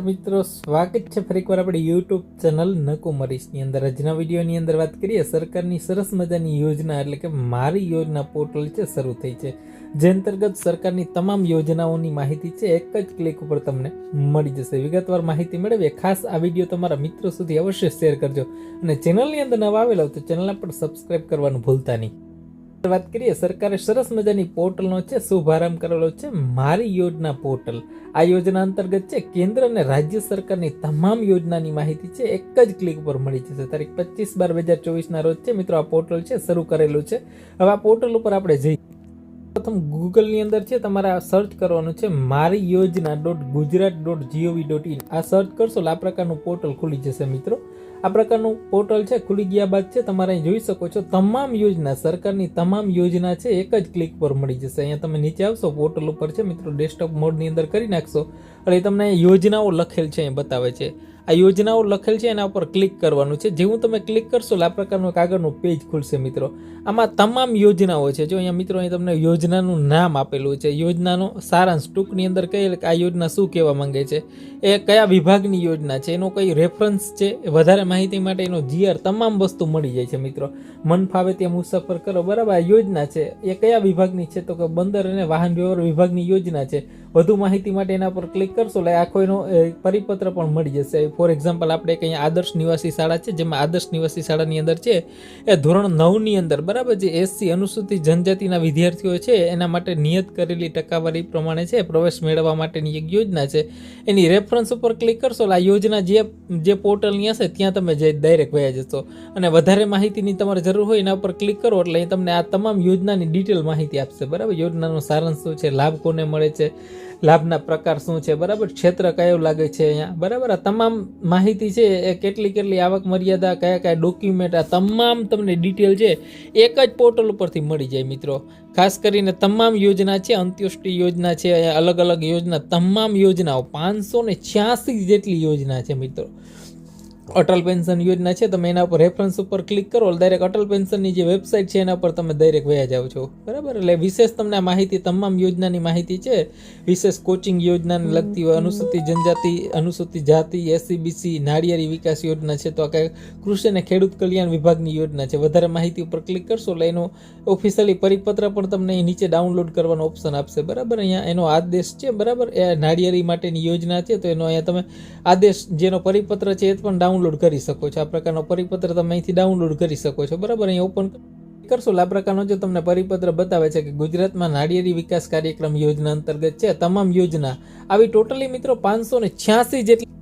મિત્રો, સ્વાગત છે ફરી એકવાર આપણે યુટ્યુબ ચેનલ નકુમરીશની અંદર. આજના વિડીયોની અંદર વાત કરીએ સરકારની સરસ મજાની યોજના, એટલે કે મારી યોજના પોર્ટલ છે, શરૂ થઈ છે. જે અંતર્ગત સરકારની તમામ યોજનાઓની માહિતી છે, એક જ ક્લિક ઉપર તમને મળી જશે. વિગતવાર માહિતી મેળવીએ. ખાસ આ વીડિયો તમારા મિત્રો સુધી અવશ્ય શેર કરજો. અને ચેનલની અંદર નવા આવેલા હોય તો ચેનલને પણ સબસ્ક્રાઈબ કરવાનું ભૂલતા નહીં. વાત કરીએ, સરકારે સરસ મજાની પોર્ટલનો છે, શુભારંભ કરેલો છે, મારી યોજના પોર્ટલ. આ યોજના અંતર્ગત છે, કેન્દ્ર અને રાજ્ય સરકારની તમામ યોજનાની માહિતી છે, એક જ ક્લિક ઉપર મળી જશે. તારીખ પચીસ બાર બે હજાર ચોવીસના રોજ છે, મિત્રો, આ પોર્ટલ છે, શરૂ કરેલું છે. હવે આ પોર્ટલ ઉપર આપણે જઈએ પ્રથમ ગૂગલની અંદર છે, તમારે આ સર્ચ કરવાનું છે, મારી યોજના dot Gujarat dot G O V dot in. આ સર્ચ કરશો એટલે આ પ્રકારનું પોર્ટલ ખુલી જશે, મિત્રો. આ પ્રકારનું પોર્ટલ છે, ખુલી ગયા બાદ છે, તમારે અહીં જોઈ શકો છો, તમામ યોજના, સરકારની તમામ યોજના છે, એક જ ક્લિક પર મળી જશે. અહીંયા તમે નીચે આવશો, પોર્ટલ ઉપર છે, મિત્રો, ડેસ્કટોપ મોડની અંદર કરી નાખશો. એટલે તમને યોજનાઓ લખેલ છે, અહીં બતાવે છે. આ યોજનાઓ લખેલ છે, એના ઉપર ક્લિક કરવાનું છે. જેવું તમે ક્લિક કરશો, એટલે આ પ્રકારનું કાગળનું પેજ ખુલશે મિત્રો. આમાં તમામ યોજનાઓ છે. જો અહીંયા મિત્રો અહીં તમને યોજનાનું નામ આપેલું છે, યોજનાનો સારાંશ ટૂંકની અંદર કહીએ કે આ યોજના શું કહેવા માંગે છે? એ કયા વિભાગની યોજના છે? એનો કઈ રેફરન્સ છે? વધારે માહિતી માટે એનો જીઆર તમામ વસ્તુ મળી જાય છે મિત્રો. મન ફાવે ત્યાં મુસાફર કરો. બરાબર, આ યોજના છે. એ કયા વિભાગની છે? તો કે બંદર અને વાહન વ્યવહાર વિભાગની યોજના છે. વધુ માહિતી માટે એના પર ક્લિક કરશો, એટલે આખો એનો પરિપત્ર પણ મળી જશે. ફોર એક્ઝામ્પલ આપણે કંઈ આદર્શ નિવાસી શાળા છે, જેમાં આદર્શ નિવાસી શાળાની અંદર છે, એ ધોરણ નવની અંદર, બરાબર જે એસસી અનુસૂચિત જનજાતિના વિદ્યાર્થીઓ છે, એના માટે નિયત કરેલી ટકાવારી પ્રમાણે છે, પ્રવેશ મેળવવા માટેની એક યોજના છે. એની રેફરન્સ ઉપર ક્લિક કરશો, એટલે આ યોજના જે જે પોર્ટલની હશે, ત્યાં તમે જઈ ડાયરેક્ટ વયા જશો. અને વધારે માહિતીની તમારે જરૂર હોય, એના ઉપર ક્લિક કરો, એટલે અહીં તમને આ તમામ યોજનાની ડિટેલ માહિતી આપશે, બરાબર? યોજનાનો સારાંશ શું છે, લાભ કોને મળે છે? લાભના પ્રકાર શું છે? બરાબર? ક્ષેત્ર કયું લાગે છે અહીંયા? બરાબર? આ તમામ માહિતી છે, એ કેટલી કેટલી આવક મર્યાદા, કયા કયા ડોક્યુમેન્ટ આ તમામ તમને ડિટેલ છે, એક જ પોર્ટલ ઉપરથી મળી જાય મિત્રો. ખાસ કરીને તમામ યોજના છે, અંત્યોષ્ટિ યોજના છે અલગ અલગ યોજના, તમામ યોજનાઓ, પાંચસો ને છ્યાસી જેટલી યોજના છે મિત્રો. અટલ પેન્શન યોજના છે, તમે એના પર રેફરન્સ ઉપર ક્લિક કરો ડાયરેક્ટ અટલ પેન્શનની જે વેબસાઇટ છે, એના પર તમે ડાયરેક્ટ વયા જાઓ છો. બરાબર? એટલે વિશેષ તમને આ માહિતી, તમામ યોજનાની માહિતી છે. વિશેષ કોચિંગ યોજનાને લગતી હોય, અનુસૂચિત જનજાતિ, અનુસૂચિત જાતિ એસસીબીસી નાળિયેરી વિકાસ યોજના છે, તો આ કૃષિ અને ખેડૂત કલ્યાણ વિભાગની યોજના છે. વધારે માહિતી ઉપર ક્લિક કરશો, એટલે એનો ઓફિશિયલી પરિપત્ર પણ તમને નીચે ડાઉનલોડ કરવાનો ઓપ્શન આપશે. બરાબર? અહીંયા એનો આદેશ છે, બરાબર? એ નાળિયેરી માટેની યોજના છે, તો એનો અહીંયા તમે આદેશ, જેનો પરિપત્ર છે, એ પણ ડાઉનલોડ કરી શકો છો. આ પ્રકારનો પરિપત્ર તમે અહીંથી ડાઉનલોડ કરી શકો છો. બરાબર અહીં ઓપન કરશો આ પ્રકારનો જો તમને પરિપત્ર બતાવે છે કે ગુજરાતમાં નાળિયેરી વિકાસ કાર્યક્રમ યોજના અંતર્ગત છે, તમામ યોજના. આવી ટોટલી મિત્રો પાંચસો ને છ્યાસી જેટલી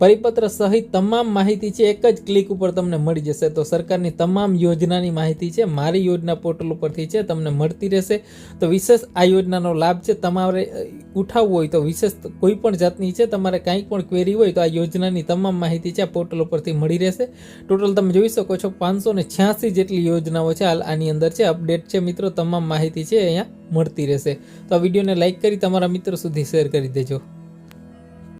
પરિપત્ર સહિત તમામ માહિતી છે, એક જ ક્લિક ઉપર તમને મળી જશે. તો સરકારની તમામ યોજનાની માહિતી છે, મારી યોજના પોર્ટલ ઉપરથી છે, તમને મળતી રહેશે. તો વિશેષ આ યોજનાનો લાભ છે, તમારે ઉઠાવવો હોય તો વિશેષ કોઈ પણ જાતની છે, તમારે કાંઈ પણ ક્વેરી હોય તો આ યોજનાની તમામ માહિતી છે, આ પોર્ટલ ઉપરથી મળી રહેશે. ટોટલ તમે જોઈ શકો છો, પાંચસો ને છ્યાસી જેટલી યોજનાઓ છે, હાલ આની અંદર છે, અપડેટ છે મિત્રો, તમામ માહિતી છે, અહીંયા મળતી રહેશે. તો આ વિડીયોને લાઇક કરી, તમારા મિત્રો સુધી શેર કરી દેજો.